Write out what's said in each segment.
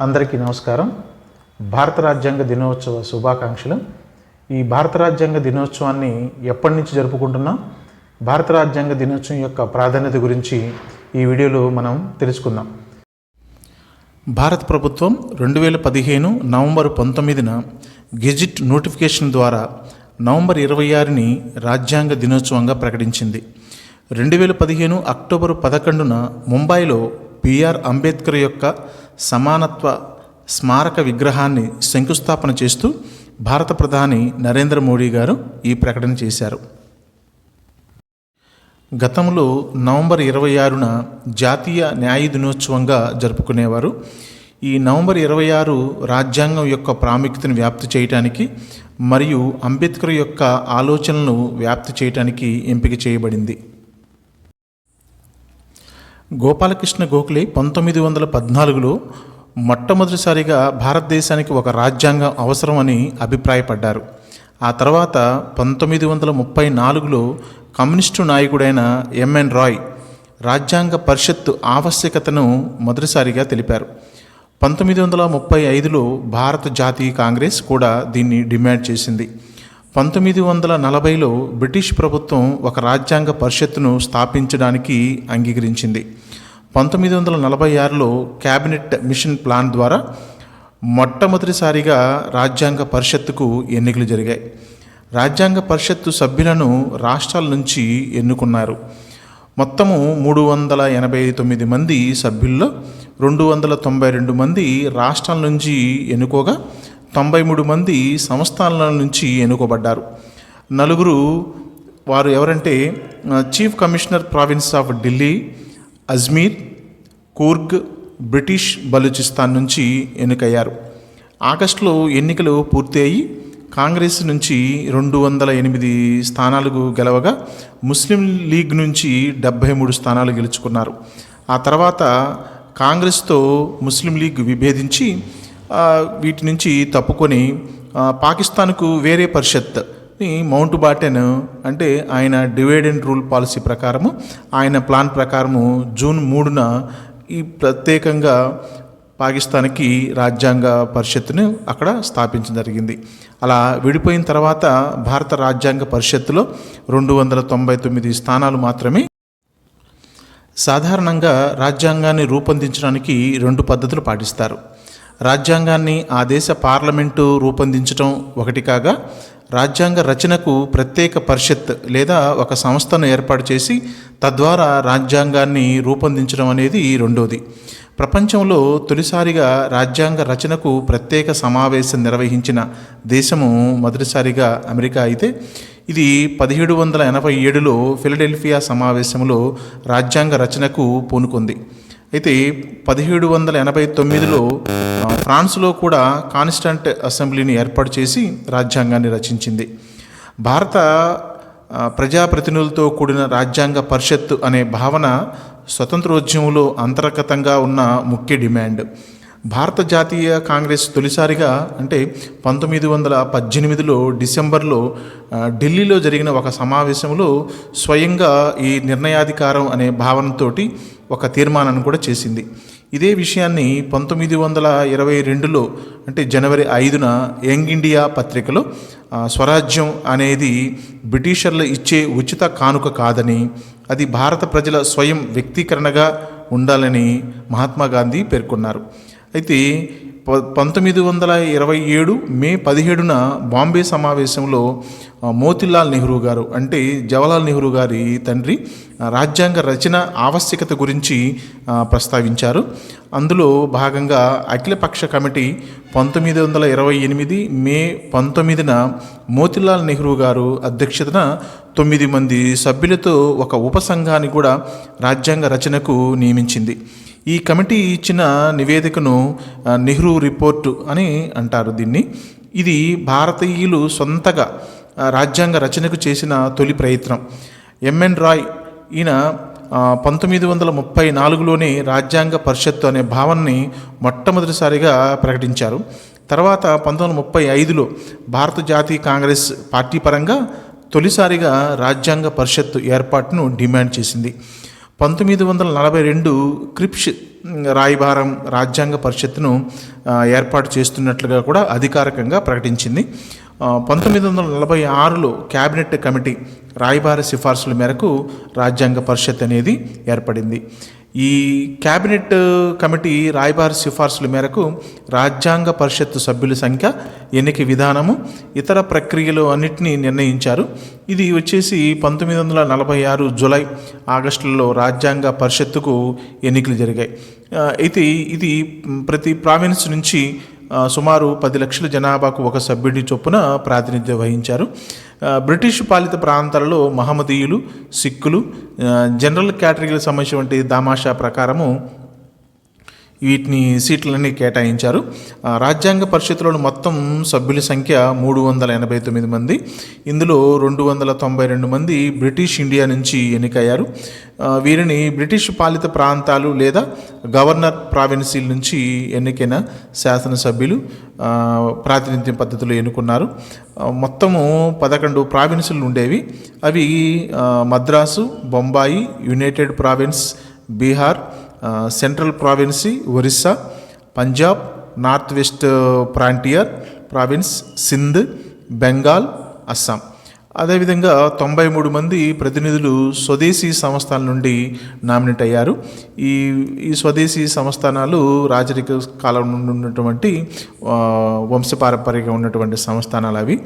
అందరికీ నమస్కారం. భారత రాజ్యాంగ దినోత్సవ శుభాకాంక్షలు. ఈ భారత రాజ్యాంగ దినోత్సవాన్ని ఎప్పటి నుంచి జరుపుకుంటున్నాం? భారత రాజ్యాంగ దినోత్సవం యొక్క ప్రాధాన్యత గురించి ఈ వీడియోలో మనం తెలుసుకుందాం. భారత ప్రభుత్వం రెండు వేల పదిహేను నవంబర్ పంతొమ్మిదిన గెజిట్ నోటిఫికేషన్ ద్వారా నవంబర్ ఇరవై ఆరుని రాజ్యాంగ దినోత్సవంగా ప్రకటించింది. రెండు వేల పదిహేను అక్టోబర్ పదకొండున ముంబైలో బిఆర్ అంబేద్కర్ యొక్క సమానత్వ స్మారక విగ్రహాన్ని శంకుస్థాపన చేస్తూ భారత ప్రధాని నరేంద్ర మోడీ గారు ఈ ప్రకటన చేశారు. గతంలో నవంబర్ ఇరవై ఆరున జాతీయ న్యాయ దినోత్సవంగా జరుపుకునేవారు. ఈ నవంబర్ ఇరవై ఆరు రాజ్యాంగం యొక్క ప్రాముఖ్యతను వ్యాప్తి చేయటానికి మరియు అంబేద్కర్ యొక్క ఆలోచనలను వ్యాప్తి చేయటానికి ఎంపిక చేయబడింది. గోపాలకృష్ణ గోఖలే పంతొమ్మిది వందల పద్నాలుగులో మొట్టమొదటిసారిగా భారతదేశానికి ఒక రాజ్యాంగం అవసరమని అభిప్రాయపడ్డారు. ఆ తర్వాత పంతొమ్మిది వందల ముప్పై నాలుగులో కమ్యూనిస్టు నాయకుడైన ఎంఎన్ రాయ్ రాజ్యాంగ పరిషత్తు ఆవశ్యకతను మొదటిసారిగా తెలిపారు. పంతొమ్మిది వందల ముప్పై ఐదులో భారత జాతీయ కాంగ్రెస్ కూడా దీన్ని డిమాండ్ చేసింది. పంతొమ్మిది వందల నలభైలో బ్రిటిష్ ప్రభుత్వం ఒక రాజ్యాంగ పరిషత్తును స్థాపించడానికి అంగీకరించింది. పంతొమ్మిది వందల నలభై ఆరులో క్యాబినెట్ మిషన్ ప్లాన్ ద్వారా మొట్టమొదటిసారిగా రాజ్యాంగ పరిషత్తుకు ఎన్నికలు జరిగాయి. రాజ్యాంగ పరిషత్తు సభ్యులను రాష్ట్రాల నుంచి ఎన్నుకున్నారు. మొత్తము మూడు వందల ఎనభై తొమ్మిది మంది సభ్యుల్లో రెండు వందల తొంభై రెండు మంది రాష్ట్రాల నుంచి ఎన్నుకోగా తొంభై మూడు మంది సంస్థానాల నుంచి ఎన్నుకోబడ్డారు. నలుగురు వారు ఎవరంటే chief commissioner province of Delhi Ajmer Coorg British Baluchistan నుంచి ఎన్నికయ్యారు. ఆగస్టులో ఎన్నికలు పూర్తి అయ్యి కాంగ్రెస్ నుంచి రెండు వందల ఎనిమిది స్థానాలకు గెలవగా ముస్లిం లీగ్ నుంచి డెబ్భై మూడు స్థానాలు గెలుచుకున్నారు. ఆ తర్వాత కాంగ్రెస్తో ముస్లిం లీగ్ విభేదించి వీటి నుంచి తప్పుకొని పాకిస్తాన్కు వేరే పరిషత్ని మౌంట్ బాటెన్ అంటే ఆయన డివైడ్ అండ్ రూల్ పాలసీ ప్రకారము ఆయన ప్లాన్ ప్రకారము జూన్ మూడున ఈ ప్రత్యేకంగా పాకిస్తాన్కి రాజ్యాంగ పరిషత్తును అక్కడ స్థాపించడం జరిగింది. అలా విడిపోయిన తర్వాత భారత రాజ్యాంగ పరిషత్తులో రెండు వందల తొంభై తొమ్మిది స్థానాలు మాత్రమే సాధారణంగా రాజ్యాంగాన్ని రూపొందించడానికి రెండు పద్ధతులు పాటిస్తారు. రాజ్యాంగాన్ని ఆ దేశ పార్లమెంటు రూపొందించడం ఒకటి కాగా రాజ్యాంగ రచనకు ప్రత్యేక పరిషత్ లేదా ఒక సంస్థను ఏర్పాటు చేసి తద్వారా రాజ్యాంగాన్ని రూపొందించడం అనేది రెండోది. ప్రపంచంలో తొలిసారిగా రాజ్యాంగ రచనకు ప్రత్యేక సమావేశం నిర్వహించిన దేశము మొదటిసారిగా అమెరికా అయితే ఇది పదిహేడు వందల ఎనభై ఏడులో ఫిలడెల్ఫియా సమావేశంలో రాజ్యాంగ రచనకు పూనుకుంది. అయితే పదిహేడు వందల ఎనభై తొమ్మిదిలో ఫ్రాన్స్లో కూడా కాన్స్టంట్ అసెంబ్లీని ఏర్పాటు చేసి రాజ్యాంగాన్ని రచించింది. భారత ప్రజాప్రతినిధులతో కూడిన రాజ్యాంగ పరిషత్తు అనే భావన స్వతంత్రోద్యమంలో అంతర్గతంగా ఉన్న ముఖ్య డిమాండ్. భారత జాతీయ కాంగ్రెస్ తొలిసారిగా అంటే పంతొమ్మిది వందల పద్దెనిమిదిలో డిసెంబర్లో ఢిల్లీలో జరిగిన ఒక సమావేశంలో స్వయంగా ఈ నిర్ణయాధికారం అనే భావనతోటి ఒక తీర్మానాన్ని కూడా చేసింది. ఇదే విషయాన్ని పంతొమ్మిది వందల ఇరవై రెండులో అంటే జనవరి ఐదున యంగ్ ఇండియా పత్రికలో స్వరాజ్యం అనేది బ్రిటిషర్లు ఇచ్చే ఉచిత కానుక కాదని అది భారత ప్రజల స్వయం వ్యక్తీకరణగా ఉండాలని మహాత్మా గాంధీ పేర్కొన్నారు. అయితే ప- పంతొమ్మిది వందల ఇరవై ఏడు మే పదిహేడున బాంబే సమావేశంలో మోతిలాల్ నెహ్రూ గారు అంటే జవహర్లాల్ నెహ్రూ గారి తండ్రి రాజ్యాంగ రచన ఆవశ్యకత గురించి ప్రస్తావించారు. అందులో భాగంగా అఖిలపక్ష కమిటీ పంతొమ్మిది వందల ఇరవై ఎనిమిది మే పంతొమ్మిదిన మోతిలాల్ నెహ్రూ గారు అధ్యక్షతన తొమ్మిది మంది సభ్యులతో ఒక ఉపసంఘాన్ని కూడా రాజ్యాంగ రచనకు నియమించింది. ఈ కమిటీ ఇచ్చిన నివేదికను నెహ్రూ రిపోర్టు అని అంటారు దీన్ని. ఇది భారతీయులు సొంతగా రాజ్యాంగ రచనకు చేసిన తొలి ప్రయత్నం. ఎంఎన్ రాయ్ ఈయన పంతొమ్మిది వందల ముప్పై నాలుగులోనే రాజ్యాంగ పరిషత్తు అనే భావనని మొట్టమొదటిసారిగా ప్రకటించారు. తర్వాత పంతొమ్మిది వందల ముప్పై ఐదులో భారత జాతీయ కాంగ్రెస్ పార్టీ పరంగా తొలిసారిగా రాజ్యాంగ పరిషత్తు ఏర్పాటును డిమాండ్ చేసింది. పంతొమ్మిది వందల నలభై రెండు క్రిప్ష్ రాయబారం రాజ్యాంగ పరిషత్తును ఏర్పాటు చేస్తున్నట్లుగా కూడా అధికారికంగా ప్రకటించింది. పంతొమ్మిది వందల నలభై ఆరులో క్యాబినెట్ కమిటీ రాయబార సిఫార్సుల మేరకు రాజ్యాంగ పరిషత్ అనేది ఏర్పడింది. ఈ క్యాబినెట్ కమిటీ రాయబార సిఫార్సుల మేరకు రాజ్యాంగ పరిషత్ సభ్యుల సంఖ్య ఎన్నిక విధానము ఇతర ప్రక్రియలు అన్నింటినీ నిర్ణయించారు. ఇది వచ్చేసి పంతొమ్మిది వందల నలభై ఆరు జూలై ఆగస్టులలో రాజ్యాంగ పరిషత్తుకు ఎన్నికలు జరిగాయి. అయితే ఇది ప్రతి ప్రావిన్స్ నుంచి సుమారు పది లక్షల జనాభాకు ఒక సభ్యుడి చొప్పున ప్రాతినిధ్యం వహించారు. బ్రిటిష్ పాలిత ప్రాంతాలలో మహమ్మదీయులు సిక్కులు జనరల్ కేటగిరీల సమస్య వంటి దామాషా ప్రకారము వీటిని సీట్లన్నీ కేటాయించారు. రాజ్యాంగ పరిషత్లోని మొత్తం సభ్యుల సంఖ్య మూడు వందల ఎనభై తొమ్మిది మంది. ఇందులో రెండు వందల తొంభై రెండు మంది బ్రిటిష్ ఇండియా నుంచి ఎన్నికయ్యారు. వీరిని బ్రిటిష్ పాలిత ప్రాంతాలు లేదా గవర్నర్ ప్రావిన్సీల నుంచి ఎన్నికైన శాసనసభ్యులు ప్రాతినిధ్యం పద్ధతిలో ఎన్నుకున్నారు. మొత్తము పదకొండు ప్రావిన్సులు ఉండేవి. అవి Madras Bombay united province Bihar central provinces Orissa Punjab north west frontier province Sindh Bengal Assam. అదేవిధంగా తొంభై మూడు మంది ప్రతినిధులు స్వదేశీ సంస్థల నుండి నామినేట్ అయ్యారు. ఈ ఈ స్వదేశీ సంస్థానాలు రాజరిక కాలం నుండి ఉన్నటువంటి వంశపారంపర్యంగా ఉన్నటువంటి సంస్థానాలు అవి.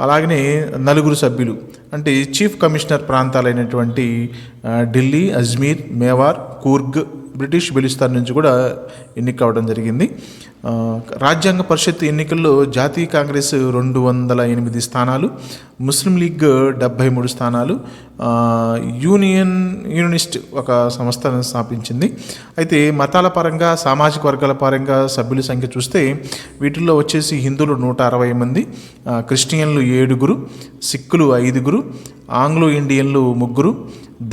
అలాగనే నలుగురు సభ్యులు అంటే చీఫ్ కమిషనర్ ప్రాంతాలైనటువంటి ఢిల్లీ అజ్మీర్ మేవార్ కూర్గ్ బ్రిటిష్ బెలిస్తాన్ నుంచి కూడా ఎన్నిక కావడం జరిగింది. రాజ్యాంగ పరిషత్ ఎన్నికల్లో జాతీయ కాంగ్రెస్ రెండు వందల ఎనిమిది స్థానాలు ముస్లిం లీగ్ డెబ్భై మూడు స్థానాలు యూనియన్ యూనిస్ట్ ఒక సంస్థను స్థాపించింది. అయితే మతాల పరంగా సామాజిక వర్గాల పరంగా సభ్యుల సంఖ్య చూస్తే వీటిల్లో వచ్చేసి హిందువులు నూట అరవై మంది క్రిస్టియన్లు ఏడుగురు సిక్కులు ఐదుగురు ఆంగ్లో ఇండియన్లు ముగ్గురు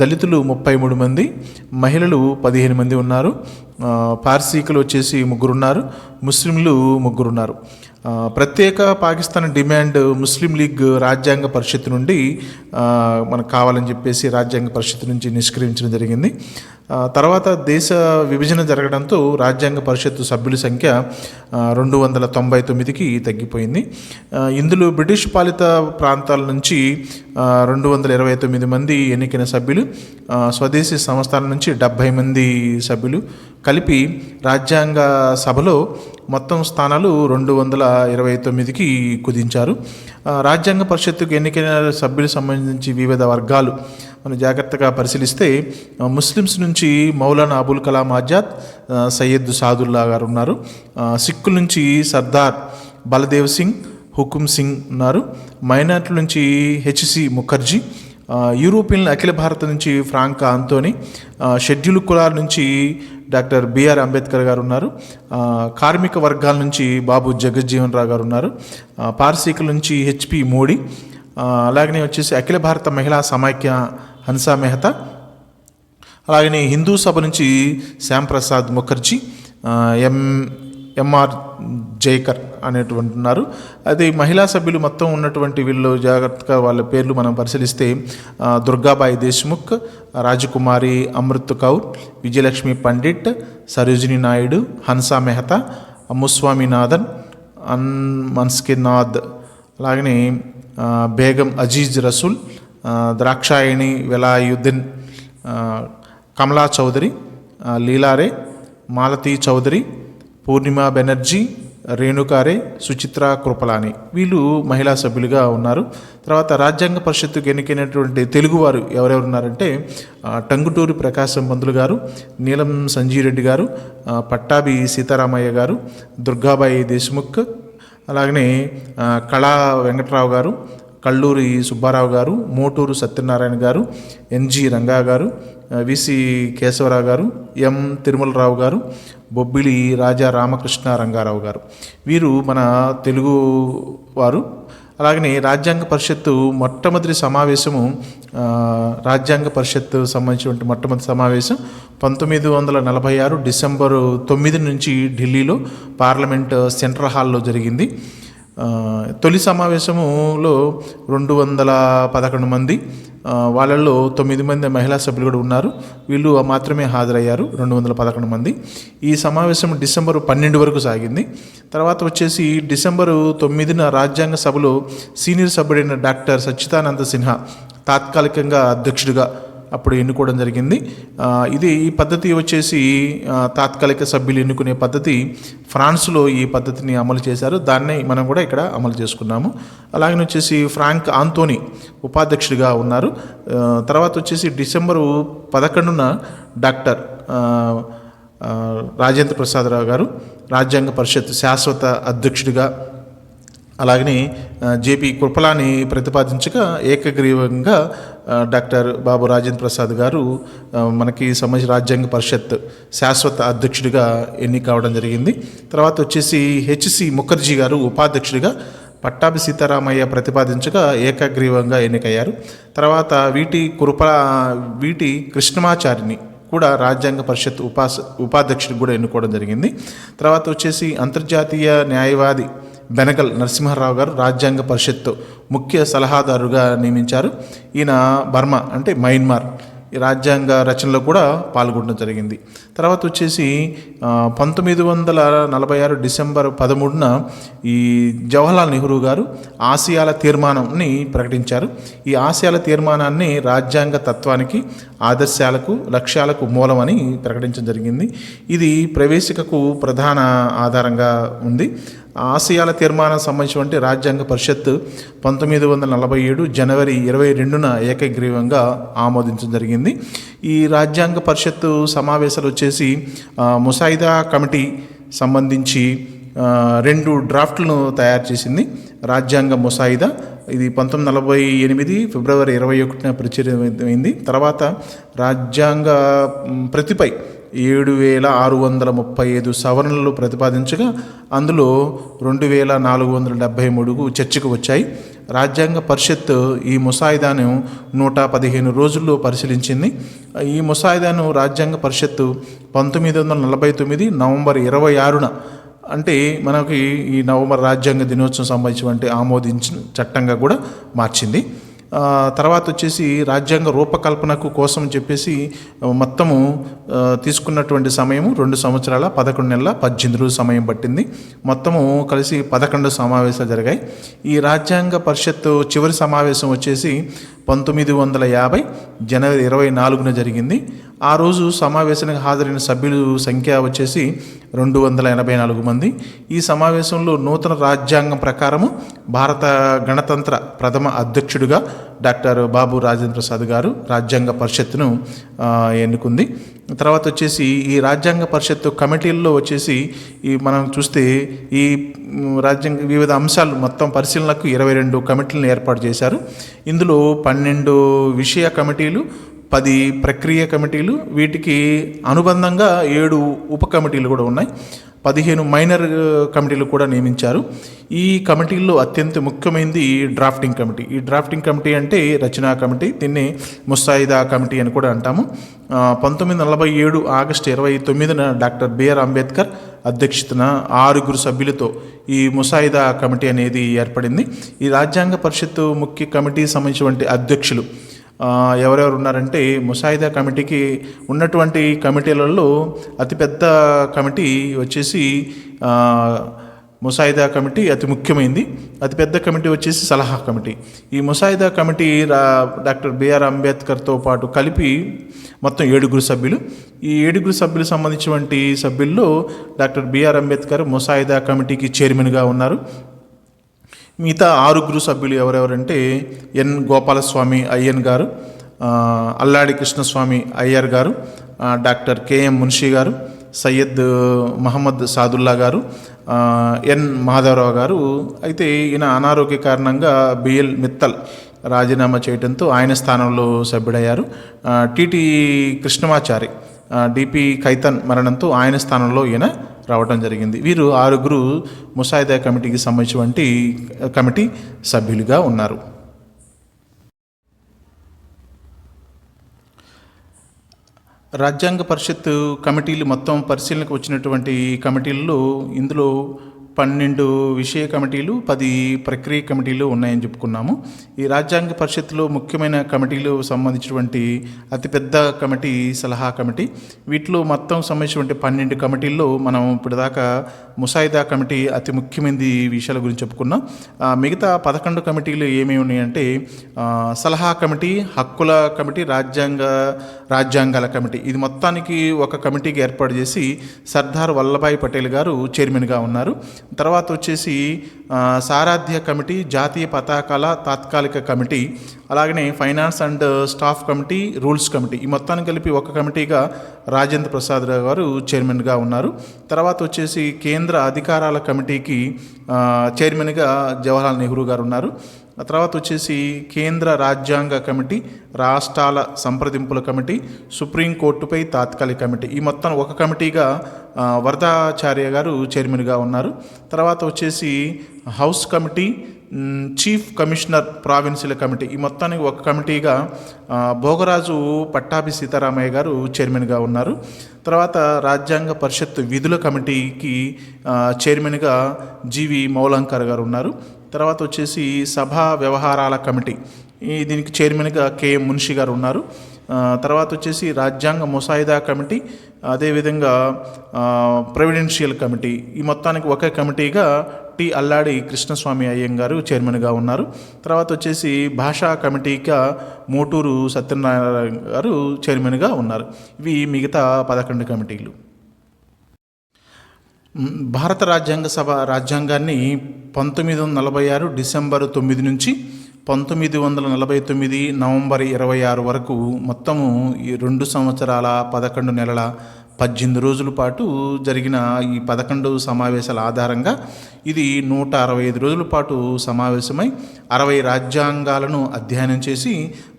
దళితులు ముప్పై మూడు మంది మహిళలు పదిహేను మంది ఉన్నారు. పార్సీకులు వచ్చేసి ముగ్గురు ఉన్నారు ముస్లింలు ముగ్గురు ఉన్నారు ప్రత్యేక పాకిస్తాన్ డిమాండ్ ముస్లిం లీగ్ రాజ్యాంగ పరిషత్ నుండి మనకు కావాలని చెప్పేసి రాజ్యాంగ పరిషత్ నుంచి నిష్క్రమించడం జరిగింది. తర్వాత దేశ విభజన జరగడంతో రాజ్యాంగ పరిషత్తు సభ్యుల సంఖ్య రెండు వందల తొంభై తొమ్మిదికి తగ్గిపోయింది. ఇందులో బ్రిటిష్ పాలిత ప్రాంతాల నుంచి రెండు వందల ఇరవై తొమ్మిది మంది ఎన్నికైన సభ్యులు స్వదేశీ సంస్థల నుంచి డెబ్భై మంది సభ్యులు కలిపి రాజ్యాంగ సభలో మొత్తం స్థానాలు రెండు వందల ఇరవై తొమ్మిదికి కుదించారు. రాజ్యాంగ పరిషత్తుకు ఎన్నికైన సభ్యులు సంబంధించి వివిధ వర్గాలు మనం జాగ్రత్తగా పరిశీలిస్తే ముస్లిమ్స్ నుంచి మౌలానా అబుల్ కలాం ఆజాద్ సయ్యద్ సాదుల్లా గారు ఉన్నారు. సిక్కుల నుంచి సర్దార్ బలదేవ్ సింగ్ హుకుమ్ సింగ్ ఉన్నారు. మైనార్టీల నుంచి హెచ్సి ముఖర్జీ యూరోపియన్ అఖిల భారత నుంచి ఫ్రాంక్ ఆంతోని షెడ్యూల్ కులాల నుంచి డాక్టర్ బిఆర్ అంబేద్కర్ గారు ఉన్నారు. కార్మిక వర్గాల నుంచి బాబు జగజ్జీవన్ రావు గారు ఉన్నారు. పార్సీకుల నుంచి హెచ్పి మోడీ అలాగనే వచ్చేసి అఖిల భారత మహిళా సమాఖ్య హన్సా మెహతా అలాగనే హిందూ సభ నుంచి Shyamprasad Mukherjee M M R Jayakar అనేటువంటి ఉన్నారు అదే మహిళా సభ్యులు మొత్తం ఉన్నటువంటి వీళ్ళు జాగ్రత్తగా వాళ్ళ పేర్లు మనం పరిశీలిస్తే దుర్గాబాయి దేశ్ముఖ్ రాజకుమారి అమృత్ కౌర్ విజయలక్ష్మి పండిట్ సరోజిని నాయుడు హన్సా మెహతా ముస్వామినాథన్ అన్ మన్స్కినాథ్ అలాగనే బేగం అజీజ్ రసూల్ ద్రాక్షాయణి వెలాయుద్దీన్ కమలా చౌదరి లీలారే మాలతి చౌదరి పూర్ణిమ బెనర్జీ రేణుకారే సుచిత్ర కృపలాని. వీళ్ళు మహిళా సభ్యులుగా ఉన్నారు. తర్వాత రాజ్యాంగ పరిషత్తుకు ఎన్నికైనటువంటి తెలుగువారు ఎవరెవరు ఉన్నారంటే టంగుటూరి ప్రకాశం పంతులు గారు నీలం సంజీరెడ్డి గారు పట్టాభి సీతారామయ్య గారు దుర్గాబాయి దేశ్ముఖ్ అలాగనే కళా వెంకట్రావు గారు కళ్ళూరి సుబ్బారావు గారు మోటూరు సత్యనారాయణ గారు ఎన్జి రంగా గారు విసి కేశవరావు గారు ఎం తిరుమలరావు గారు బొబ్బిలి రాజా రామకృష్ణ రంగారావు గారు. వీరు మన తెలుగు వారు. అలాగనే రాజ్యాంగ పరిషత్తు మొట్టమొదటి సమావేశము రాజ్యాంగ పరిషత్తు సంబంధించినటువంటి మొట్టమొదటి సమావేశం పంతొమ్మిది వందల నలభై ఆరు డిసెంబరు తొమ్మిది నుంచి ఢిల్లీలో పార్లమెంట్ సెంట్రల్ హాల్లో జరిగింది. తొలి సమావేశములో రెండు వందల పదకొండు మంది వాళ్ళల్లో తొమ్మిది మంది మహిళా సభ్యులు కూడా ఉన్నారు. వీళ్ళు మాత్రమే హాజరయ్యారు రెండు వందల పదకొండు మంది. ఈ సమావేశం డిసెంబరు పన్నెండు వరకు సాగింది. తర్వాత వచ్చేసి డిసెంబరు తొమ్మిదిన రాజ్యాంగ సభలో సీనియర్ సభ్యుడైన డాక్టర్ సచ్చిదానంద సిన్హా తాత్కాలికంగా అధ్యక్షుడిగా అప్పుడు ఎన్నుకోవడం జరిగింది. ఇది ఈ పద్ధతి వచ్చేసి తాత్కాలిక సభ్యులు ఎన్నుకునే పద్ధతి ఫ్రాన్స్లో ఈ పద్ధతిని అమలు చేశారు. దాన్నే మనం కూడా ఇక్కడ అమలు చేసుకున్నాము. అలాగే వచ్చేసి ఫ్రాంక్ ఆంతోని ఉపాధ్యక్షుడిగా ఉన్నారు. తర్వాత వచ్చేసి డిసెంబరు పదకొండున డాక్టర్ రాజేంద్ర ప్రసాదరావు గారు రాజ్యాంగ పరిషత్ శాశ్వత అధ్యక్షుడిగా అలాగనే జేపీ కృపలాని ప్రతిపాదించగా ఏకగ్రీవంగా డాక్టర్ బాబు రాజేంద్ర ప్రసాద్ గారు మనకి సమాజ రాజ్యాంగ పరిషత్ శాశ్వత అధ్యక్షుడిగా ఎన్నిక కావడం జరిగింది. తర్వాత వచ్చేసి హెచ్సి ముఖర్జీ గారు ఉపాధ్యక్షుడిగా పట్టాభి సీతారామయ్య ప్రతిపాదించగా ఏకగ్రీవంగా ఎన్నికయ్యారు. తర్వాత వీటి కృప వీటి కృష్ణమాచారిని కూడా రాజ్యాంగ పరిషత్ ఉపాస ఉపాధ్యక్షుడికి కూడా ఎన్నుకోవడం జరిగింది. తర్వాత వచ్చేసి అంతర్జాతీయ న్యాయవాది బెనగల్ నరసింహారావు గారు రాజ్యాంగ పరిషత్తు ముఖ్య సలహాదారుగా నియమించారు. ఈయన బర్మా అంటే మయన్మార్ ఈ రాజ్యాంగ రచనలో కూడా పాల్గొనడం జరిగింది. తర్వాత వచ్చేసి పంతొమ్మిది వందల నలభై ఆరు డిసెంబర్ పదమూడున ఈ జవహర్లాల్ నెహ్రూ గారు ఆసియాల తీర్మానంని ప్రకటించారు. ఈ ఆసియాల తీర్మానాన్ని రాజ్యాంగ తత్వానికి ఆదర్శాలకు లక్ష్యాలకు మూలమని ప్రకటించడం జరిగింది. ఇది ప్రవేశికకు ప్రధాన ఆధారంగా ఉంది. ఆసియాల తీర్మానం సంబంధించినటువంటి రాజ్యాంగ పరిషత్ పంతొమ్మిది వందల నలభై ఏడు జనవరి ఇరవై రెండున ఏకగ్రీవంగా ఆమోదించడం జరిగింది. ఈ రాజ్యాంగ పరిషత్తు సమావేశాలు వచ్చేసి ముసాయిదా కమిటీ సంబంధించి రెండు డ్రాఫ్ట్లను తయారు చేసింది. రాజ్యాంగ ముసాయిదా ఇది పంతొమ్మిది నలభై ఎనిమిది ఫిబ్రవరి ఇరవై ఒకటిన ప్రచురమైంది తర్వాత రాజ్యాంగ ప్రతిపై ఏడు వేల ఆరు వందల ముప్పై ఐదు సవరణలు ప్రతిపాదించగా అందులో రెండు వేల నాలుగు వందల డెబ్భై మూడుకు చర్చకు వచ్చాయి. రాజ్యాంగ పరిషత్ ఈ ముసాయిదాను నూట పదిహేను రోజుల్లో పరిశీలించింది. ఈ ముసాయిదాను రాజ్యాంగ పరిషత్తు పంతొమ్మిది వందల నలభై తొమ్మిది నవంబర్ ఇరవై ఆరున అంటే మనకి ఈ నవంబర్ రాజ్యాంగ దినోత్సవం సంబంధించినటువంటి ఆమోదించిన చట్టంగా కూడా మార్చింది. తర్వాత వచ్చేసి రాజ్యాంగ రూపకల్పనకు కోసం చెప్పేసి మొత్తము తీసుకున్నటువంటి సమయము రెండు సంవత్సరాల పదకొండు నెలల పద్దెనిమిది రోజులు సమయం పట్టింది. మొత్తము కలిసి పదకొండు సమావేశాలు జరిగాయి. ఈ రాజ్యాంగ పరిషత్తు చివరి సమావేశం వచ్చేసి పంతొమ్మిది వందల యాభై జనవరి ఇరవై నాలుగున జరిగింది. ఆ రోజు సమావేశానికి హాజరైన సభ్యులు సంఖ్య వచ్చేసి రెండు వందల ఎనభై నాలుగు మంది. ఈ సమావేశంలో నూతన రాజ్యాంగం ప్రకారము భారత గణతంత్ర ప్రథమ అధ్యక్షుడిగా డాక్టర్ బాబు రాజేంద్ర ప్రసాద్ గారు రాజ్యాంగ పరిషత్తును ఎన్నుకుంది. తర్వాత వచ్చేసి ఈ రాజ్యాంగ పరిషత్తు కమిటీల్లో వచ్చేసి ఈ మనం చూస్తే ఈ రాజ్యాంగ వివిధ అంశాలు మొత్తం పరిశీలనకు ఇరవై రెండు కమిటీలను ఏర్పాటు చేశారు. ఇందులో పన్నెండు విషయ కమిటీలు పది ప్రక్రియ కమిటీలు వీటికి అనుబంధంగా ఏడు ఉప కమిటీలు కూడా ఉన్నాయి. పదిహేను మైనర్ కమిటీలు కూడా నియమించారు. ఈ కమిటీల్లో అత్యంత ముఖ్యమైనది డ్రాఫ్టింగ్ కమిటీ. ఈ డ్రాఫ్టింగ్ కమిటీ అంటే రచనా కమిటీ దీన్ని ముస్తాయిదా కమిటీ అని కూడా అంటాము. పంతొమ్మిది నలభై ఏడు ఆగస్టు ఇరవై తొమ్మిదిన డాక్టర్ బిఆర్ అంబేద్కర్ అధ్యక్షతన ఆరుగురు సభ్యులతో ఈ ముసాయిదా కమిటీ అనేది ఏర్పడింది. ఈ రాజ్యాంగ పరిషత్తు ముఖ్య కమిటీ సంబంధించినటువంటి అధ్యక్షులు ఎవరెవరు ఉన్నారంటే ముసాయిదా కమిటీకి ఉన్నటువంటి కమిటీలలో అతిపెద్ద కమిటీ వచ్చేసి ముసాయిదా కమిటీ అతి ముఖ్యమైనది అతిపెద్ద కమిటీ వచ్చేసి సలహా కమిటీ. ఈ ముసాయిదా కమిటీ రా డాక్టర్ బిఆర్ అంబేద్కర్తో పాటు కలిపి మొత్తం ఏడుగురు సభ్యులు. ఈ ఏడుగురు సభ్యులు సంబంధించినటువంటి సభ్యుల్లో డాక్టర్ బిఆర్ అంబేద్కర్ ముసాయిదా కమిటీకి చైర్మన్గా ఉన్నారు. మిగతా ఆరుగురు సభ్యులు ఎవరెవరంటే ఎన్ గోపాలస్వామి అయ్యన్ గారు అల్లాడి కృష్ణస్వామి అయ్యర్ గారు డాక్టర్ కెఎం మున్షి గారు సయ్యద్ మహమ్మద్ సాదుల్లా గారు ఎన్ మాధవరావు గారు. అయితే ఈయన అనారోగ్య కారణంగా బిఎల్ మిత్తల్ రాజీనామా చేయడంతో ఆయన స్థానంలో సభ్యుడయ్యారు. టిటి కృష్ణమాచారి డిపి ఖైతన్ మరణంతో ఆయన స్థానంలో ఈయన రావడం జరిగింది. వీరు ఆరుగురు ముసాయిదా కమిటీకి సంబంధించినటువంటి కమిటీ సభ్యులుగా ఉన్నారు. రాజ్యాంగ పరిషత్ కమిటీలు మొత్తం పరిశీలనకు వచ్చినటువంటి కమిటీల్లో ఇందులో పన్నెండు విషయ కమిటీలు పది ప్రక్రియ కమిటీలు ఉన్నాయని చెప్పుకున్నాము. ఈ రాజ్యాంగ పరిషత్తులో ముఖ్యమైన కమిటీలు సంబంధించినటువంటి అతిపెద్ద కమిటీ సలహా కమిటీ. వీటిలో మొత్తం సంబంధించినటువంటి పన్నెండు కమిటీల్లో మనం ఇప్పటిదాకా ముసాయిదా కమిటీ అతి ముఖ్యమైనది విషయాల గురించి చెప్పుకున్నాం. మిగతా పదకొండు కమిటీలు ఏమేమి ఉన్నాయంటే సలహా కమిటీ హక్కుల కమిటీ రాజ్యాంగ రాజ్యాంగాల కమిటీ. ఇది మొత్తానికి ఒక కమిటీకి ఏర్పాటు చేసి సర్దార్ వల్లభాయ్ పటేల్ గారు చైర్మన్గా ఉన్నారు. తర్వాత వచ్చేసి సారాధ్య కమిటీ జాతీయ పతాకాల తాత్కాలిక కమిటీ అలాగనే finance and staff committee rules committee ఈ మొత్తాన్ని కలిపి ఒక కమిటీగా రాజేంద్ర ప్రసాద్ రావు గారు చైర్మన్గా ఉన్నారు. తర్వాత వచ్చేసి కేంద్ర అధికారాల కమిటీకి చైర్మన్గా జవహర్లాల్ నెహ్రూ గారు ఉన్నారు. ఆ తర్వాత వచ్చేసి కేంద్ర రాజ్యాంగ కమిటీ రాష్ట్రాల సంప్రదింపుల కమిటీ సుప్రీంకోర్టుపై తాత్కాలిక కమిటీ. ఈ మొత్తం ఒక కమిటీగా వరదాచార్య గారు చైర్మన్గా ఉన్నారు. తర్వాత వచ్చేసి హౌస్ కమిటీ చీఫ్ కమిషనర్ ప్రావిన్సుల కమిటీ. ఈ మొత్తానికి ఒక కమిటీగా భోగరాజు పట్టాభి సీతారామయ్య గారు చైర్మన్గా ఉన్నారు. తర్వాత రాజ్యాంగ పరిషత్ విధుల కమిటీకి చైర్మన్గా జీవి మౌలంకర్ గారు ఉన్నారు. తర్వాత వచ్చేసి సభా వ్యవహారాల కమిటీ. ఈ దీనికి చైర్మన్గా కేఎం మున్షి గారు ఉన్నారు. తర్వాత వచ్చేసి రాజ్యాంగ ముసాయిదా కమిటీ అదేవిధంగా ప్రొవిడెన్షియల్ ప్రెవిడెన్షియల్ కమిటీ. ఈ మొత్తానికి ఒకే కమిటీగా టి అల్లాడి కృష్ణస్వామి అయ్యంగారు చైర్మన్గా ఉన్నారు. తర్వాత వచ్చేసి భాషా కమిటీగా మోటూరు సత్యనారాయణ గారు చైర్మన్గా ఉన్నారు. ఇవి మిగతా పదకొండు కమిటీలు. భారత రాజ్యాంగ సభ రాజ్యాంగాన్ని పంతొమ్మిది వందల నలభై ఆరు డిసెంబర్ తొమ్మిది నుంచి పంతొమ్మిది వందల నలభై తొమ్మిది నవంబర్ ఇరవై ఆరు వరకు మొత్తము ఈ రెండు సంవత్సరాల పదకొండు నెలల పద్దెనిమిది రోజుల పాటు జరిగిన ఈ పదకొండు సమావేశాల ఆధారంగా ఇది నూట అరవై ఐదు రోజుల పాటు సమావేశమై అరవై రాజ్యాంగాలను అధ్యయనం చేసి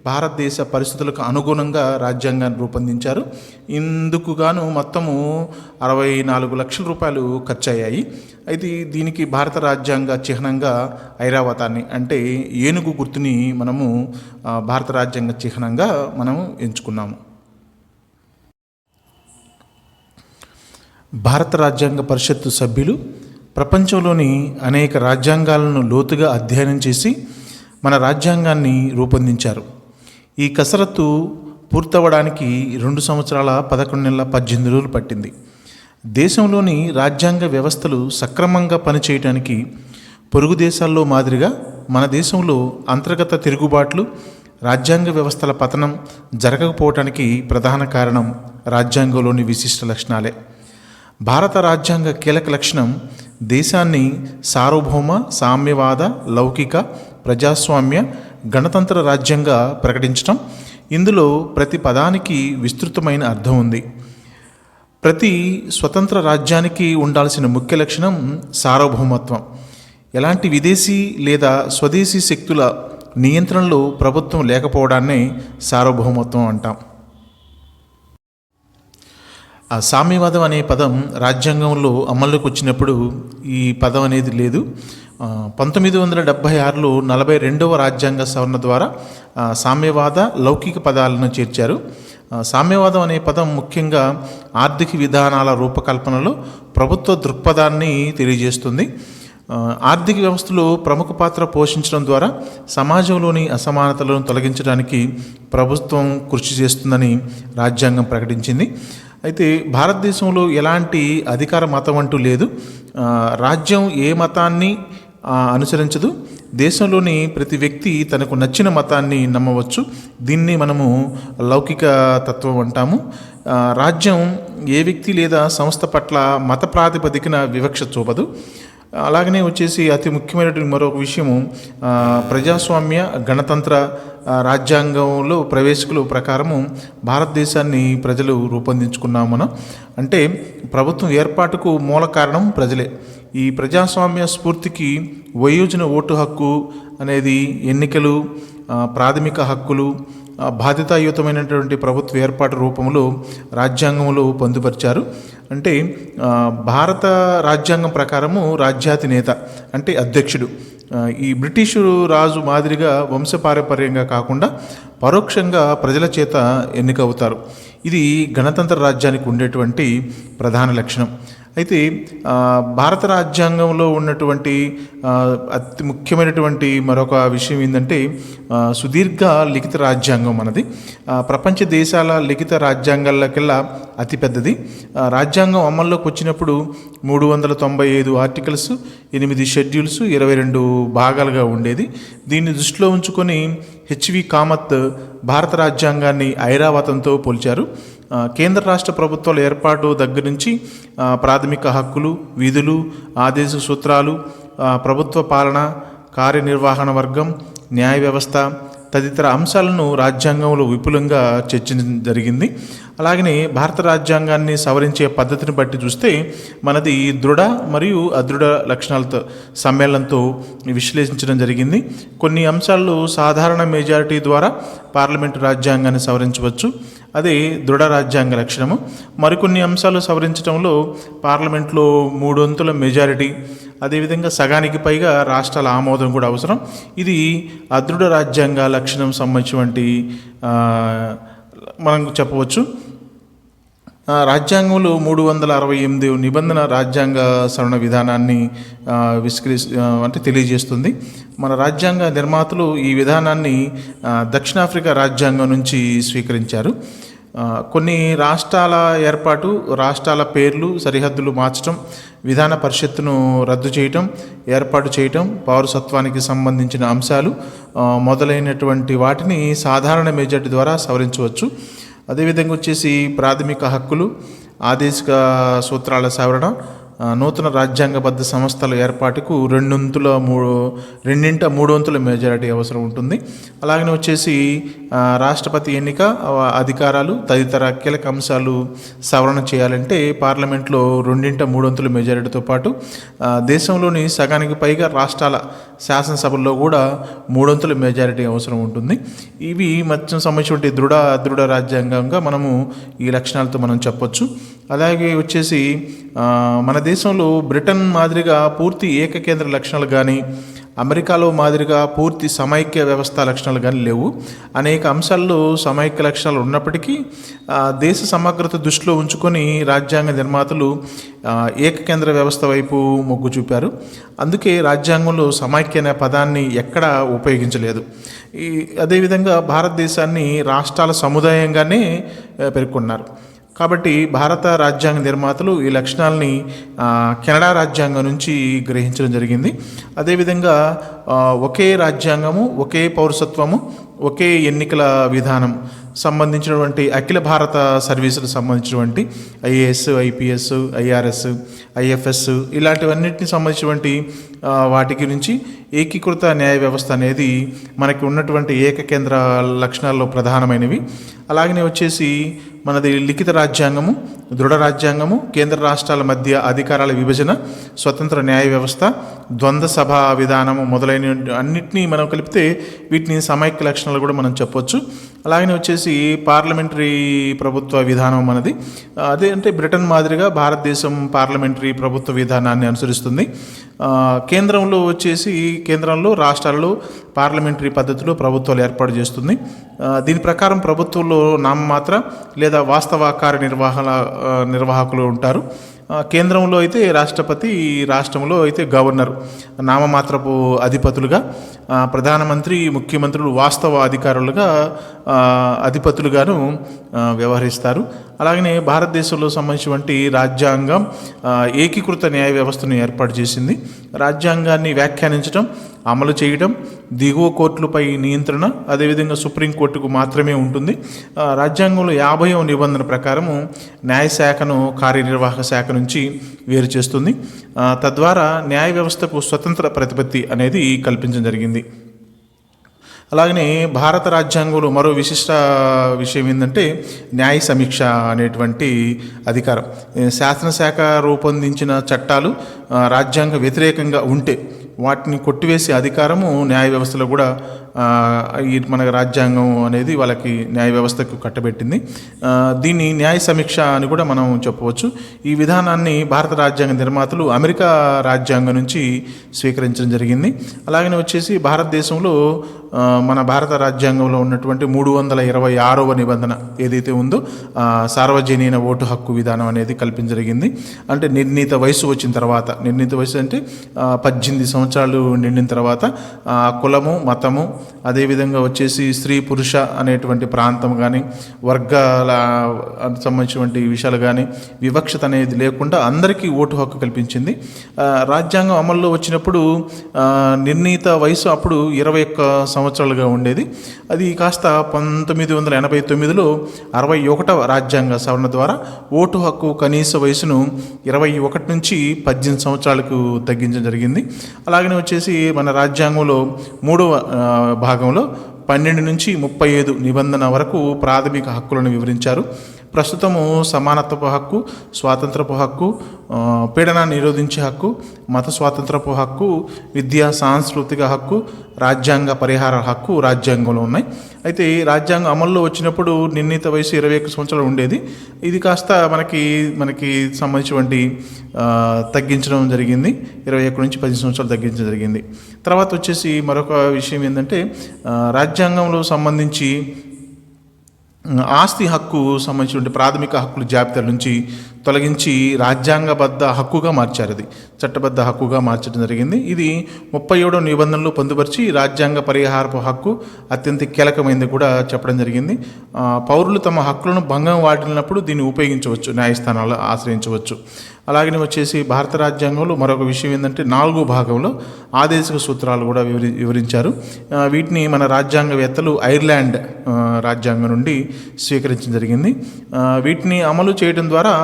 భారతదేశ పరిస్థితులకు అనుగుణంగా రాజ్యాంగాన్ని రూపొందించారు. ఇందుకు గాను మొత్తము అరవై నాలుగు లక్షల రూపాయలు ఖర్చయ్యాయి. అయితే దీనికి భారత రాజ్యాంగ చిహ్నంగా ఐరావతాన్ని అంటే ఏనుగు గుర్తుని మనము భారత రాజ్యాంగ చిహ్నంగా మనము ఎంచుకున్నాము. భారత రాజ్యాంగ పరిషత్తు సభ్యులు ప్రపంచంలోని అనేక రాజ్యాంగాలను లోతుగా అధ్యయనం చేసి మన రాజ్యాంగాన్ని రూపొందించారు. ఈ కసరత్తు పూర్తవడానికి రెండు సంవత్సరాల పదకొండు నెలల పద్దెనిమిది రోజులు పట్టింది. దేశంలోని రాజ్యాంగ వ్యవస్థలు సక్రమంగా పనిచేయటానికి పొరుగు దేశాల్లో మాదిరిగా మన దేశంలో అంతర్గత తిరుగుబాట్లు రాజ్యాంగ వ్యవస్థల పతనం జరగకపోవటానికి ప్రధాన కారణం రాజ్యాంగంలోని విశిష్ట లక్షణాలే. భారత రాజ్యాంగ కీలక లక్షణం దేశాన్ని సార్వభౌమ సామ్యవాద లౌకిక ప్రజాస్వామ్య గణతంత్ర రాజ్యంగా ప్రకటించటం. ఇందులో ప్రతి పదానికి విస్తృతమైన అర్థం ఉంది. ప్రతి స్వతంత్ర రాజ్యానికి ఉండాల్సిన ముఖ్య లక్షణం సార్వభౌమత్వం. ఎలాంటి విదేశీ లేదా స్వదేశీ శక్తుల నియంత్రణలో ప్రభుత్వం లేకపోవడాన్నే సార్వభౌమత్వం అంటాం. ఆ సామ్యవాదం అనే పదం రాజ్యాంగంలో అమల్లోకి వచ్చినప్పుడు ఈ పదం అనేది లేదు. పంతొమ్మిది వందల డెబ్భై ఆరులో నలభై రెండవ రాజ్యాంగ సవరణ ద్వారా సామ్యవాద లౌకిక పదాలను చేర్చారు. సామ్యవాదం అనే పదం ముఖ్యంగా ఆర్థిక విధానాల రూపకల్పనలో ప్రభుత్వ దృక్పథాన్ని తెలియజేస్తుంది. ఆర్థిక వ్యవస్థలో ప్రముఖ పాత్ర పోషించడం ద్వారా సమాజంలోని అసమానతలను తొలగించడానికి ప్రభుత్వం కృషి చేస్తుందని రాజ్యాంగం ప్రకటించింది. అయితే భారతదేశంలో ఎలాంటి అధికార మతం అంటూ లేదు. రాజ్యం ఏ మతాన్ని అనుసరించదు. దేశంలోని ప్రతి వ్యక్తి తనకు నచ్చిన మతాన్ని నమ్మవచ్చు. దీన్ని మనము లౌకిక తత్వం అంటాము. రాజ్యం ఏ వ్యక్తి లేదా సంస్థ పట్ల మత ప్రాతిపదికన వివక్ష చూపదు. అలాగనే వచ్చేసి అతి ముఖ్యమైనటువంటి మరొక విషయము ప్రజాస్వామ్య గణతంత్ర రాజ్యాంగంలో ప్రవేశకులు ప్రకారము భారతదేశాన్ని ప్రజలు రూపొందించుకున్నాం మనం అంటే ప్రభుత్వం ఏర్పాటుకు మూల కారణం ప్రజలే. ఈ ప్రజాస్వామ్య స్ఫూర్తికి వయోజన ఓటు హక్కు అనేది ఎన్నికలు ప్రాథమిక హక్కులు బాధ్యతాయుతమైనటువంటి ప్రభుత్వ ఏర్పాటు రూపంలో రాజ్యాంగంలో పొందుపరిచారు. అంటే భారత రాజ్యాంగం ప్రకారము రాజ్యాధినేత అంటే అధ్యక్షుడు. ఈ బ్రిటిషు రాజు మాదిరిగా వంశపారంపర్యంగా కాకుండా పరోక్షంగా ప్రజల చేత ఎన్నికవుతారు. ఇది గణతంత్ర రాజ్యానికి ఉండేటువంటి ప్రధాన లక్షణం. అయితే భారత రాజ్యాంగంలో ఉన్నటువంటి అతి ముఖ్యమైనటువంటి మరొక విషయం ఏంటంటే సుదీర్ఘ లిఖిత రాజ్యాంగం మనది ప్రపంచ దేశాల లిఖిత రాజ్యాంగాలకెల్లా అతిపెద్దది రాజ్యాంగం అమల్లోకి వచ్చినప్పుడు మూడు వందల తొంభై ఐదు ఆర్టికల్స్ ఎనిమిది షెడ్యూల్స్ ఇరవై రెండు భాగాలుగా ఉండేది. దీన్ని దృష్టిలో ఉంచుకొని హెచ్వి కామత్ భారత రాజ్యాంగాన్ని ఐరావతంతో పోల్చారు. కేంద్ర రాష్ట్ర ప్రభుత్వాల ఏర్పాటు దగ్గర నుంచి ప్రాథమిక హక్కులు విధులు ఆదేశ సూత్రాలు ప్రభుత్వ పాలన కార్యనిర్వహణ వర్గం న్యాయ వ్యవస్థ తదితర అంశాలను రాజ్యాంగంలో విపులంగా చర్చించడం జరిగింది. అలాగనే భారత రాజ్యాంగాన్ని సవరించే పద్ధతిని బట్టి చూస్తే మనది దృఢ మరియు అదృఢ లక్షణాలతో సమ్మేళనంతో విశ్లేషించడం జరిగింది. కొన్ని అంశాలు సాధారణ మెజారిటీ ద్వారా పార్లమెంటు రాజ్యాంగాన్ని సవరించవచ్చు. అది దృఢ రాజ్యాంగ లక్షణము. మరికొన్ని అంశాలు సవరించడంలో పార్లమెంట్లో మూడు వంతుల మెజారిటీ అదేవిధంగా సగానికి పైగా రాష్ట్రాల ఆమోదం కూడా అవసరం. ఇది అదృఢ రాజ్యాంగ లక్షణం సంబంధించినటువంటి మనం చెప్పవచ్చు. రాజ్యాంగంలో మూడు వందల అరవై ఎనిమిది నిబంధన రాజ్యాంగ సవరణ విధానాన్ని విస్కరి అంటే తెలియజేస్తుంది. మన రాజ్యాంగ నిర్మాతలు ఈ విధానాన్ని దక్షిణాఫ్రికా రాజ్యాంగం నుంచి స్వీకరించారు. కొన్ని రాష్ట్రాల ఏర్పాటు రాష్ట్రాల పేర్లు సరిహద్దులు మార్చడం విధాన పరిషత్తును రద్దు చేయటం ఏర్పాటు చేయటం పౌరసత్వానికి సంబంధించిన అంశాలు మొదలైనటువంటి వాటిని సాధారణ మెజార్టీ ద్వారా సవరించవచ్చు. అదేవిధంగా వచ్చేసి ప్రాథమిక హక్కులు ఆదేశిక సూత్రాల సవరణ నూతన రాజ్యాంగబద్ధ సంస్థల ఏర్పాటుకు రెండొంతుల మూడు రెండింట మూడు వంతుల మెజారిటీ అవసరం ఉంటుంది. అలాగనే వచ్చేసి రాష్ట్రపతి ఎన్నిక అధికారాలు తదితర కీలక అంశాలు సవరణ చేయాలంటే పార్లమెంట్లో రెండింట మూడు వంతుల మెజారిటీతో పాటు దేశంలోని సగానికి పైగా రాష్ట్రాల శాసనసభల్లో కూడా మూడొంతుల మెజారిటీ అవసరం ఉంటుంది. ఇవి మధ్య సంబంధించిన దృఢ దృఢ రాజ్యాంగంగా మనము ఈ లక్షణాలతో మనం చెప్పొచ్చు. అలాగే వచ్చేసి మన దేశంలో బ్రిటన్ మాదిరిగా పూర్తి ఏకకేంద్ర లక్షణాలు కానీ అమెరికాలో మాదిరిగా పూర్తి సమైక్య వ్యవస్థ లక్షణాలు కానీ లేవు. అనేక అంశాల్లో సమైక్య లక్షణాలు ఉన్నప్పటికీ దేశ సమగ్రత దృష్టిలో ఉంచుకొని రాజ్యాంగ నిర్మాతలు ఏకకేంద్ర వ్యవస్థ వైపు మొగ్గు చూపారు. అందుకే రాజ్యాంగంలో సమైక్య అనే పదాన్ని ఎక్కడా ఉపయోగించలేదు. ఈ అదేవిధంగా భారతదేశాన్ని రాష్ట్రాల సముదాయంగానే పేర్కొన్నారు. కాబట్టి భారత రాజ్యాంగ నిర్మాతలు ఈ లక్షణాలని కెనడా రాజ్యాంగం నుంచి గ్రహించడం జరిగింది. అదేవిధంగా ఒకే రాజ్యాంగము ఒకే పౌరసత్వము ఒకే ఎన్నికల విధానం సంబంధించినటువంటి అఖిల భారత సర్వీసులకు సంబంధించినటువంటి ఐఏఎస్ ఐపీఎస్ ఐఆర్ఎస్ ఐఎఫ్ఎస్ ఇలాంటివన్నిటిని సంబంధించినటువంటి వాటి గురించి ఏకీకృత న్యాయ వ్యవస్థ అనేది మనకి ఉన్నటువంటి ఏకకేంద్ర లక్షణాల్లో ప్రధానమైనవి. అలాగనే వచ్చేసి మనది లిఖిత రాజ్యాంగము దృఢ రాజ్యాంగము కేంద్ర రాష్ట్రాల మధ్య అధికారాల విభజన స్వతంత్ర న్యాయ వ్యవస్థ ద్వంద్వ సభ విధానము మొదలైన అన్నిటినీ మనం కలిపితే వీటిని సమైక్య లక్షణాలు కూడా మనం చెప్పొచ్చు. అలాగనే వచ్చేసి పార్లమెంటరీ ప్రభుత్వ విధానం మనది. అదే అంటే బ్రిటన్ మాదిరిగా భారతదేశం పార్లమెంటరీ ప్రభుత్వ విధానాన్ని అనుసరిస్తుంది. కేంద్రంలో వచ్చేసి కేంద్రంలో రాష్ట్రాల్లో పార్లమెంటరీ పద్ధతిలో ప్రభుత్వాలు ఏర్పాటు చేస్తుంది. దీని ప్రకారం ప్రభుత్వంలో నామమాత్ర లేదా లేదా వాస్తవ కార్య నిర్వహణ నిర్వాహకులు ఉంటారు. కేంద్రంలో అయితే రాష్ట్రపతి రాష్ట్రంలో అయితే గవర్నర్ నామమాత్రపు అధిపతులుగా ప్రధానమంత్రి ముఖ్యమంత్రులు వాస్తవ అధికారులుగా అధిపతులుగాను వ్యవహరిస్తారు. అలాగనే భారతదేశంలో సంబంధించినటువంటి రాజ్యాంగం ఏకీకృత న్యాయ వ్యవస్థను ఏర్పాటు చేసింది. రాజ్యాంగాన్ని వ్యాఖ్యానించడం అమలు చేయడం దిగువ కోర్టులపై నియంత్రణ అదేవిధంగా సుప్రీంకోర్టుకు మాత్రమే ఉంటుంది. రాజ్యాంగంలో యాభైవ నిబంధన ప్రకారము న్యాయశాఖను కార్యనిర్వాహక శాఖ నుంచి వేరు చేస్తుంది. తద్వారా న్యాయ వ్యవస్థకు స్వతంత్ర ప్రతిపత్తి అనేది కల్పించడం జరిగింది. అలాగనే భారత రాజ్యాంగంలో మరో విశిష్ట విషయం ఏంటంటే న్యాయ సమీక్ష అనేటువంటి అధికారం. శాసనశాఖ రూపొందించిన చట్టాలు రాజ్యాంగ వ్యతిరేకంగా ఉంటే వాటిని కొట్టివేసే అధికారము న్యాయ వ్యవస్థలో కూడా మన రాజ్యాంగం అనేది వాళ్ళకి న్యాయ వ్యవస్థకు కట్టబెట్టింది. దీన్ని న్యాయ సమీక్ష అని కూడా మనం చెప్పవచ్చు. ఈ విధానాన్ని భారత రాజ్యాంగ నిర్మాతలు అమెరికా రాజ్యాంగం నుంచి స్వీకరించడం జరిగింది. అలాగనే వచ్చేసి భారతదేశంలో మన భారత రాజ్యాంగంలో ఉన్నటువంటి మూడు వందల ఇరవై ఆరవ నిబంధన ఏదైతే ఉందో సార్వజనీన ఓటు హక్కు విధానం అనేది కల్పించడం జరిగింది. అంటే నిర్ణీత వయసు వచ్చిన తర్వాత నిర్ణీత వయసు అంటే పద్దెనిమిది సంవత్సరాలు నిండిన తర్వాత కులము మతము అదేవిధంగా వచ్చేసి స్త్రీ పురుష అనేటువంటి ప్రాంతం కానీ వర్గాల సంబంధించినటువంటి విషయాలు కానీ వివక్షత అనేది లేకుండా అందరికీ ఓటు హక్కు కల్పించింది. రాజ్యాంగం అమల్లో వచ్చినప్పుడు నిర్ణీత వయసు అప్పుడు ఇరవై ఒక్క సంవత్సరాలుగా ఉండేది. అది కాస్త పంతొమ్మిది వందల ఎనభై తొమ్మిదిలో అరవై ఒకటవ రాజ్యాంగ సవరణ ద్వారా ఓటు హక్కు కనీస వయసును ఇరవై ఒకటి నుంచి పద్దెనిమిది సంవత్సరాలకు తగ్గించడం జరిగింది. అలాగనే వచ్చేసి మన రాజ్యాంగంలో మూడవ భాగంలో పన్నెండు నుంచి ముప్పై ఐదు నిబంధన వరకు ప్రాథమిక హక్కులను వివరించారు. ప్రస్తుతము సమానత్వపు హక్కు స్వాతంత్రపు హక్కు పీడన నిరోధించే హక్కు మత స్వాతంత్రపు హక్కు విద్యా సాంస్కృతిక హక్కు రాజ్యాంగ పరిహార హక్కు రాజ్యాంగంలో ఉన్నాయి. అయితే ఈ రాజ్యాంగం అమల్లో వచ్చినప్పుడు నిర్ణీత వయసు ఇరవై ఒక్క సంవత్సరాలు ఉండేది. ఇది కాస్త మనకి మనకి సంబంధించినటువంటి తగ్గించడం జరిగింది. ఇరవై ఒక్క నుంచి పది సంవత్సరాలు తగ్గించడం జరిగింది. తర్వాత వచ్చేసి మరొక విషయం ఏంటంటే రాజ్యాంగంలో సంబంధించి ఆస్తి హక్కు సంబంధించిన ప్రాథమిక హక్కుల జాబితా నుంచి తొలగించి రాజ్యాంగబద్ధ హక్కుగా మార్చారు అది చట్టబద్ధ హక్కుగా మార్చడం జరిగింది. ఇది ముప్పై ఏడో నిబంధనలు పొందుపరిచి రాజ్యాంగ పరిహారపు హక్కు అత్యంత కీలకమైనది కూడా చెప్పడం జరిగింది. పౌరులు తమ హక్కులను భంగం వాటినప్పుడు దీన్ని ఉపయోగించవచ్చు న్యాయస్థానాలు ఆశ్రయించవచ్చు. అలాగనే వచ్చేసి భారత రాజ్యాంగంలో మరొక విషయం ఏంటంటే నాలుగో భాగంలో ఆదేశిక సూత్రాలు కూడా వివరి వివరించారు. వీటిని మన రాజ్యాంగవేత్తలు ఐర్లాండ్ రాజ్యాంగం నుండి స్వీకరించడం జరిగింది. వీటిని అమలు చేయడం ద్వారా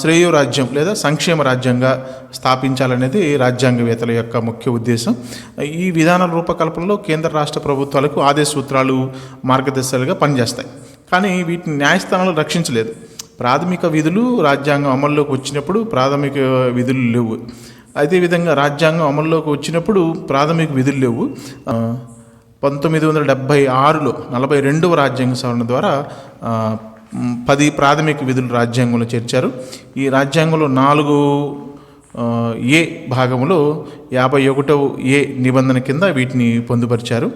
శ్రేయో రాజ్యం లేదా సంక్షేమ రాజ్యంగా స్థాపించాలనేది రాజ్యాంగవేత్తల యొక్క ముఖ్య ఉద్దేశం. ఈ విధానాల రూపకల్పనలో కేంద్ర రాష్ట్ర ప్రభుత్వాలకు ఆదేశ సూత్రాలు మార్గదర్శకాలుగా పనిచేస్తాయి. కానీ వీటిని న్యాయస్థానాలు రక్షించలేదు. ప్రాథమిక విధులు రాజ్యాంగం అమల్లోకి వచ్చినప్పుడు ప్రాథమిక విధులు లేవు. అదేవిధంగా రాజ్యాంగం అమల్లోకి వచ్చినప్పుడు ప్రాథమిక విధులు లేవు. పంతొమ్మిది వందల డెబ్భై ఆరులో నలభై రెండవ రాజ్యాంగ సవరణ ద్వారా పది ప్రాథమిక విధులు రాజ్యాంగంలో చేర్చారు. ఈ రాజ్యాంగంలో నాలుగు ఏ భాగంలో యాభై ఒకటవ ఏ నిబంధన కింద వీటిని పొందుపరిచారు.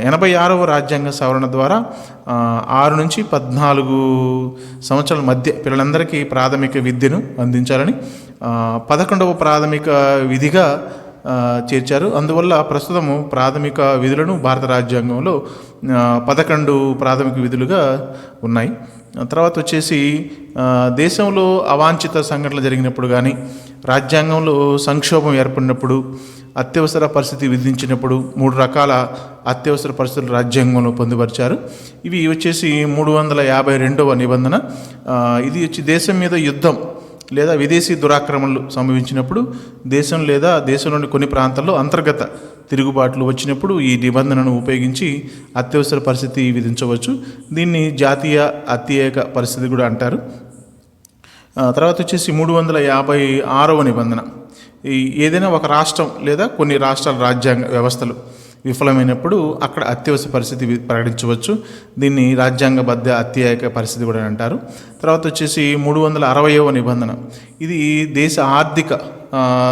ఎనభై ఆరవ రాజ్యాంగ సవరణ ద్వారా ఆరు నుంచి పద్నాలుగు సంవత్సరాల మధ్య పిల్లలందరికీ ప్రాథమిక విద్యను అందించాలని పదకొండవ ప్రాథమిక విధిగా చేర్చారు. అందువల్ల ప్రస్తుతము ప్రాథమిక విధులను భారత రాజ్యాంగంలో పదకొండు ప్రాథమిక విధులుగా ఉన్నాయి. తర్వాత వచ్చేసి దేశంలో అవాంఛిత సంఘటనలు జరిగినప్పుడు కానీ రాజ్యాంగంలో సంక్షోభం ఏర్పడినప్పుడు అత్యవసర పరిస్థితి విధించినప్పుడు మూడు రకాల అత్యవసర పరిస్థితులు రాజ్యాంగంలో పొందుపరిచారు. ఇవి వచ్చేసి మూడు వందల యాభై రెండవ నిబంధన. ఇది వచ్చి దేశం మీద యుద్ధం లేదా విదేశీ దురాక్రమణలు సంభవించినప్పుడు దేశం లేదా దేశంలోని కొన్ని ప్రాంతాల్లో అంతర్గత తిరుగుబాట్లు వచ్చినప్పుడు ఈ నిబంధనను ఉపయోగించి అత్యవసర పరిస్థితి విధించవచ్చు. దీన్ని జాతీయ అత్యేక పరిస్థితి కూడా అంటారు. తర్వాత వచ్చేసి మూడు వందల యాభై ఆరవ నిబంధన. ఈ ఏదైనా ఒక రాష్ట్రం లేదా కొన్ని రాష్ట్రాల రాజ్యాంగ వ్యవస్థలు విఫలమైనప్పుడు అక్కడ అత్యవసర పరిస్థితి ప్రకటించవచ్చు. దీన్ని రాజ్యాంగబద్ధ అత్యాయక పరిస్థితి కూడా అంటారు. తర్వాత వచ్చేసి మూడు వందల అరవయవ నిబంధన. ఇది దేశ ఆర్థిక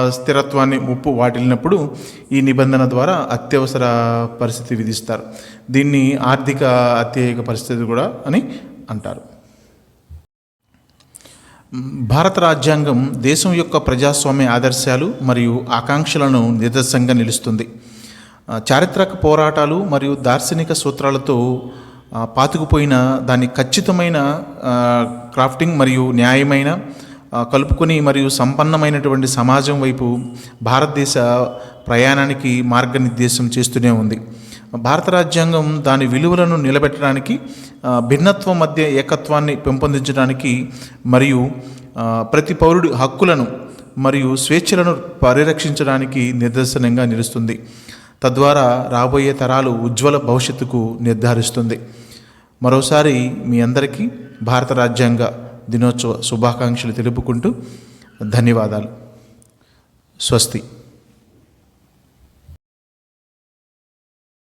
స్థిరత్వాన్ని ముప్పు వాటిల్లినప్పుడు ఈ నిబంధన ద్వారా అత్యవసర పరిస్థితి విధిస్తారు. దీన్ని ఆర్థిక అత్యేక పరిస్థితి కూడా అని అంటారు. భారత రాజ్యాంగం దేశం యొక్క ప్రజాస్వామ్య ఆదర్శాలు మరియు ఆకాంక్షలను నిదర్శనంగా నిలుస్తుంది. చారిత్రక పోరాటాలు మరియు దార్శనిక సూత్రాలతో పాతుకుపోయిన దాని ఖచ్చితమైన క్రాఫ్టింగ్ మరియు న్యాయమైన కలుపుకొని మరియు సంపన్నమైనటువంటి సమాజం వైపు భారతదేశ ప్రయాణానికి మార్గనిర్దేశం చేస్తూనే ఉంది. భారత రాజ్యాంగం దాని విలువలను నిలబెట్టడానికి భిన్నత్వం మధ్య ఏకత్వాన్ని పెంపొందించడానికి మరియు ప్రతి పౌరుడి హక్కులను మరియు స్వేచ్ఛలను పరిరక్షించడానికి నిదర్శనంగా నిలుస్తుంది. తద్వారా రాబోయే తరాలు ఉజ్వల భవిష్యత్తుకు నిర్ధారిస్తుంది. మరోసారి మీ అందరికీ భారత రాజ్యాంగ దినోత్సవ శుభాకాంక్షలు తెలుపుకుంటూ ధన్యవాదాలు. స్వస్తి.